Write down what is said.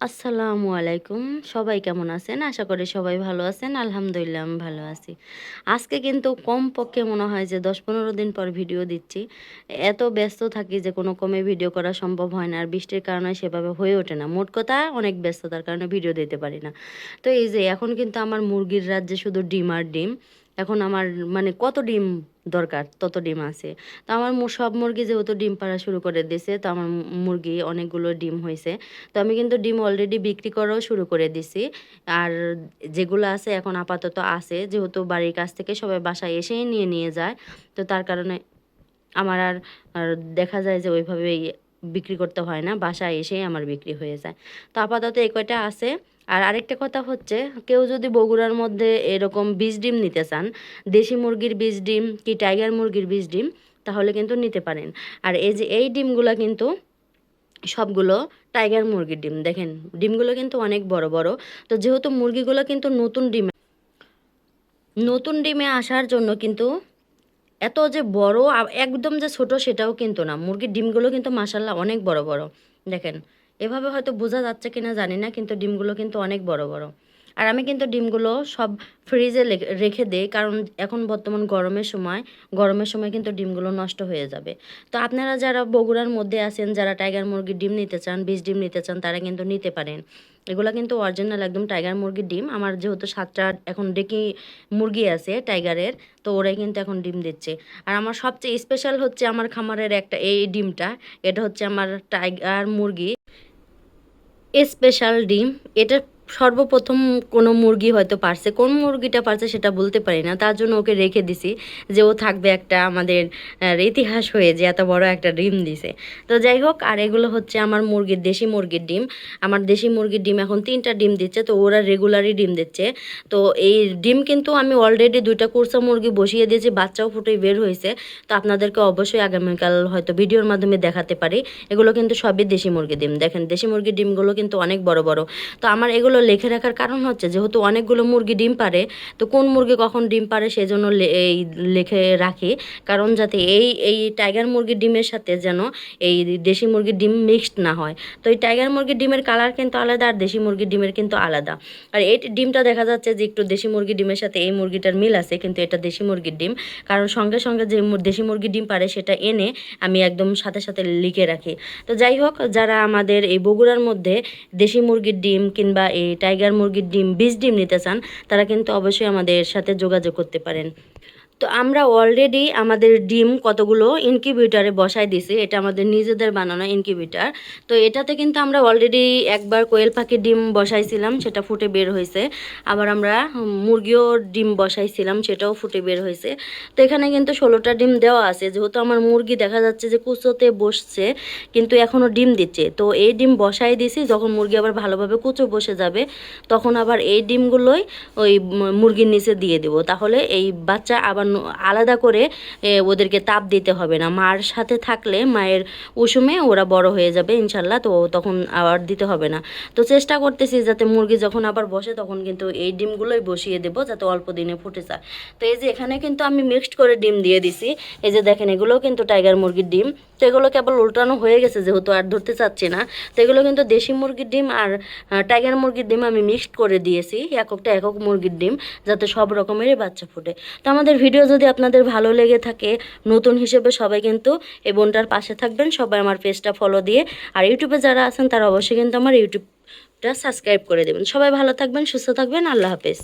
আসসালামু আলাইকুম। সবাই কেমন আছেন? আশা করি সবাই ভালো আছেন। আলহামদুলিল্লাহ আমি ভালো আছি। আজকে কিন্তু কম পক্ষে মনে হয় যে দশ পনেরো দিন পর ভিডিও দিচ্ছি। এত ব্যস্ত থাকি যে কোনো কমে ভিডিও করা সম্ভব হয় না আর বৃষ্টির কারণে সেভাবে হয়ে ওঠে না। মোট কথা অনেক ব্যস্ততার কারণে ভিডিও দিতে পারি না। তো এই যে এখন কিন্তু আমার মুরগির রাজ্যে শুধু ডিম আর ডিম। এখন আমার মানে কত ডিম দরকার, তত ডিম আছে। তো আমার সব মুরগি যেহেতু ডিম পাড়া শুরু করে দিয়েছে তো আমার মুরগি অনেকগুলো ডিম হয়েছে। তো আমি কিন্তু ডিম অলরেডি বিক্রি করাও শুরু করে দিছি। আর যেগুলো আছে এখন আপাতত আছে, যেহেতু বাড়ির কাছ থেকে সবাই বাসায় এসেই নিয়ে নিয়ে যায়, তো তার কারণে আমার আর আর দেখা যায় যে ওইভাবেই বিক্রি করতে হয় না, বাসায় এসেই আমার বিক্রি হয়ে যায়। তো আপাতত এই কয়টা আছে। আর আরেকটা কথা হচ্ছে, কেউ যদি বগুড়ার মধ্যে এরকম বীজ ডিম নিতে চান, দেশি মুরগির বীজ ডিম কি টাইগার মুরগির বীজ ডিম, তাহলে কিন্তু নিতে পারেন। আর এই যে এই ডিমগুলো কিন্তু সবগুলো টাইগার মুরগির ডিম। দেখেন, ডিমগুলো কিন্তু অনেক বড় বড়। তো যেহেতু মুরগিগুলো কিন্তু নতুন ডিমে নতুন ডিমে আসার জন্য কিন্তু এত যে বড় একদম যে ছোট সেটাও কিন্তু না। মুরগির ডিমগুলো কিন্তু মাসাল্লাহ অনেক বড় বড়। দেখেন এভাবে হয়তো বোঝা যাচ্ছে কিনা জানি না কিন্তু ডিমগুলো কিন্তু অনেক বড় বড়। আর আমি কিন্তু ডিমগুলো সব ফ্রিজে রেখে দিই, কারণ এখন বর্তমান গরমের সময় গরমের সময় কিন্তু ডিমগুলো নষ্ট হয়ে যাবে। তো আপনারা যারা বগুড়ার মধ্যে আছেন, যারা টাইগার মুরগির ডিম নিতে চান, বীজ ডিম নিতে চান, তারা কিন্তু নিতে পারেন। এগুলো কিন্তু অরিজিনাল একদম টাইগার মুরগির ডিম। আমার যেহেতু সাতটা এখন ডেকি মুরগি আছে টাইগারের, তো ওরাই কিন্তু এখন ডিম দিচ্ছে। আর আমার সবচেয়ে স্পেশাল হচ্ছে আমার খামারের একটা এই ডিমটা, এটা হচ্ছে আমার টাইগার মুরগি। স্পেশাল ডিম, এটা সর্বপ্রথম কোনো মুরগি হয়তো পারছে, কোন মুরগিটা পারছে সেটা বলতে পারি না, তার জন্য ওকে রেখে দিছি যে ও থাকবে একটা আমাদের ইতিহাস হয়ে যে এত বড় একটা ডিম দিছে। তো যাই হোক, আর এগুলো হচ্ছে আমার মুরগির দেশি মুরগির ডিম। আমার দেশি মুরগির ডিম এখন তিনটা ডিম দিচ্ছে, তো ওরা রেগুলারই ডিম দিচ্ছে। তো এই ডিম কিন্তু আমি অলরেডি দুইটা কুরসা মুরগি বসিয়ে দিয়েছি, বাচ্চাও ফুটে বের হয়েছে। তো আপনাদেরকে অবশ্যই আগামীকাল হয়তো ভিডিওর মাধ্যমে দেখাতে পারি। এগুলো কিন্তু সবই দেশি মুরগির ডিম। দেখেন, দেশি মুরগির ডিমগুলো কিন্তু অনেক বড় বড়। তো আমার এগুলো লিখে রাখার কারণ হচ্ছে যেহেতু অনেকগুলো মুরগি ডিম পারে তো কোন মুরগি কখন ডিম পারে সেজন্য লে- এই লিখে রাখি। কারণ যাতে এই এই টাইগার মুরগির ডিমের সাথে যেন এই দেশি মুরগির ডিম মিক্সড না হয়। তো এই টাইগার মুরগির ডিমের কালার কিন্তু আলাদা আর দেশি মুরগির ডিমের কিন্তু আলাদা। আর এই ডিমটা দেখা যাচ্ছে যে একটু দেশি মুরগির ডিমের সাথে এই মুরগিটার মিল আছে, কিন্তু এটা দেশি মুরগির ডিম। কারণ সঙ্গে সঙ্গে যে দেশি মুরগির ডিম পারে সেটা এনে আমি একদম সাথে সাথে লিখে রাখি। তো যাই হোক, যারা আমাদের এই বগুড়ার মধ্যে দেশি মুরগির ডিম কিংবা এই টাইগার মুরগির ডিম বীজ ডিম নিতে চান, তারা কিন্তু অবশ্যই আমাদের সাথে যোগাযোগ করতে পারেন। তো আমরা অলরেডি আমাদের ডিম কতগুলো ইনকিউবেটারে বসাই দিছি, এটা আমাদের নিজেদের বানানো ইনকিউবেটার তো এটাতে কিন্তু আমরা অলরেডি একবার কোয়েল পাখির ডিম বসাইছিলাম, সেটা ফুটে বের হয়েছে। আবার আমরা মুরগিও ডিম বসাইছিলাম, সেটাও ফুটে বের হয়েছে। তো এখানে কিন্তু ষোলোটা ডিম দেওয়া আছে, যেহেতু আমার মুরগি দেখা যাচ্ছে যে কুচোতে বসছে, কিন্তু এখনও ডিম দিচ্ছে। তো এই ডিম বসাই দিছি, যখন মুরগি আবার ভালোভাবে কুচো বসে যাবে, তখন আবার এই ডিমগুলোই ওই মুরগির নিচে দিয়ে দেবো। তাহলে এই বাচ্চা আবার আলাদা করে ওদেরকে তাপ দিতে হবে না। মার সাথে থাকলে মায়ের উষুমে ওরা বড় হয়ে যাবে ইনশাল্লাহ, তো তখন আবার দিতে হবে না। তো চেষ্টা করতেছি যাতে মুরগি যখন আবার বসে, তখন কিন্তু এই ডিমগুলোই বসিয়ে দেবো, যাতে অল্প দিনে ফুটে যায়। তো এই যে এখানে কিন্তু আমি মিক্সড করে ডিম দিয়ে দিছি। এই যে দেখেন, এগুলোও কিন্তু টাইগার মুরগির ডিম। তো এগুলো কেবল উল্টানো হয়ে গেছে, যেহেতু আর ধরতে চাচ্ছি না। তো এগুলো কিন্তু দেশি মুরগির ডিম আর টাইগার মুরগির ডিম আমি মিক্সড করে দিয়েছি, এককটা একক মুরগির ডিম, যাতে সব রকমেরই বাচ্চা ফুটে। তো আমাদের ভিডিও যদি আপনাদের ভালো লেগে থাকে, নতুন হিসেবে সবাই কিন্তু এই বোনটার পাশে থাকবেন, সবাই আমার পেজটা ফলো দিয়ে। আর ইউটিউবে যারা আছেন, তারা অবশ্যই কিন্তু আমার ইউটিউবটা সাবস্ক্রাইব করে দেবেন। সবাই ভালো থাকবেন, সুস্থ থাকবেন, আল্লাহ হাফেজ।